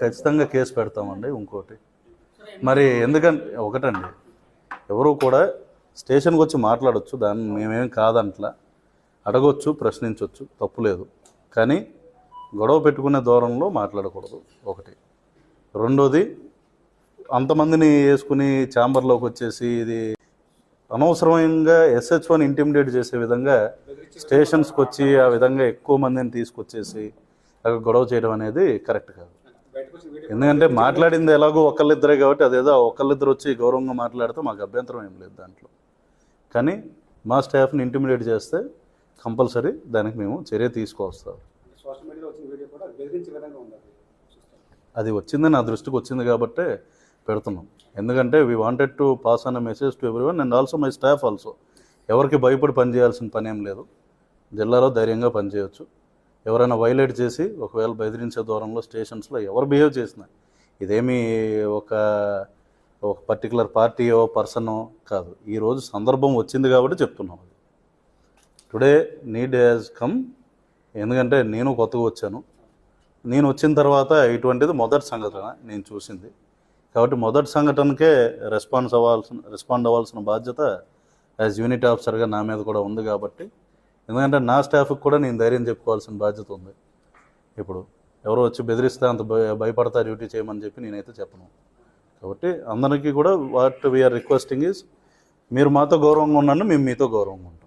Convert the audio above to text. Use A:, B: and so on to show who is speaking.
A: ఖచ్చితంగా కేసు పెడతామండి ఇంకోటి. మరి ఎందుకంటే ఒకటండి. ఎవరు కూడా స్టేషన్కి వచ్చి మాట్లాడొచ్చు దాన్ని మేమేం కాదంట్లా. అడగొచ్చు ప్రశ్నించవచ్చు తప్పు లేదు. కానీ గొడవ పెట్టుకునే దూరంలో మాట్లాడకూడదు ఒకటి. రెండోది అంతమందిని వేసుకుని ఛాంబర్లోకి వచ్చేసి ఇది అనవసరంగా ఎస్హెచ్ వన్ ఇంటిమిడేట్ చేసే విధంగా స్టేషన్స్కి వచ్చి ఆ విధంగా ఎక్కువ మందిని తీసుకొచ్చేసి అక్కడ గొడవ చేయడం అనేది కరెక్ట్ కాదు. ఎందుకంటే మాట్లాడింది ఎలాగో ఒకళ్ళిద్దరే కాబట్టి అదేదో ఒకళ్ళిద్దరు వచ్చి గౌరవంగా మాట్లాడితే మాకు అభ్యంతరం ఏం లేదు దాంట్లో. కానీ మా స్టాఫ్ని ఇంటిమిడేట్ చేస్తే కంపల్సరీ దానికి మేము చర్య తీసుకొస్తాం
B: అది
A: వచ్చింది నా దృష్టికి వచ్చింది కాబట్టే పెడుతున్నాం. ఎందుకంటే we wanted to pass an message to every one and also my staff also ఎవరికి భయపడి పని చేయాల్సిన పని ఏం లేదు. జిల్లాలో ధైర్యంగా పనిచేయవచ్చు ఎవరైనా వైలేట్ చేసి ఒకవేళ బెదిరించే దూరంలో స్టేషన్స్లో ఎవరు బిహేవ్ చేసినా ఇదేమి ఒక ఒక పర్టికులర్ పార్టీయో పర్సనో కాదు. ఈరోజు సందర్భం వచ్చింది కాబట్టి చెప్తున్నాం అది. టుడే నీడ్ హ్యాజ్ కమ్ ఎందుకంటే నేను కొత్తగా వచ్చాను. నేను వచ్చిన తర్వాత ఇటువంటిది మొదటి సంఘటన నేను చూసింది. కాబట్టి మొదటి సంఘటనకే రెస్పాన్స్ అవ్వాల్సిన రెస్పాండ్ అవ్వాల్సిన బాధ్యత యాజ్ యూనిట్ ఆఫీసర్గా నా మీద కూడా ఉంది కాబట్టి ఎందుకంటే నా స్టాఫ్కి కూడా నేను ధైర్యం చెప్పుకోవాల్సిన బాధ్యత ఉంది. ఇప్పుడు ఎవరో వచ్చి బెదిరిస్తే అంత భయ భయపడతా డ్యూటీ చేయమని చెప్పి నేనైతే చెప్పను. కాబట్టి అందరికీ కూడా వాట్ వీఆర్ రిక్వెస్టింగ్ ఈజ్ మీరు మాతో గౌరవంగా ఉన్నాను మేము మీతో గౌరవంగా ఉన్నాం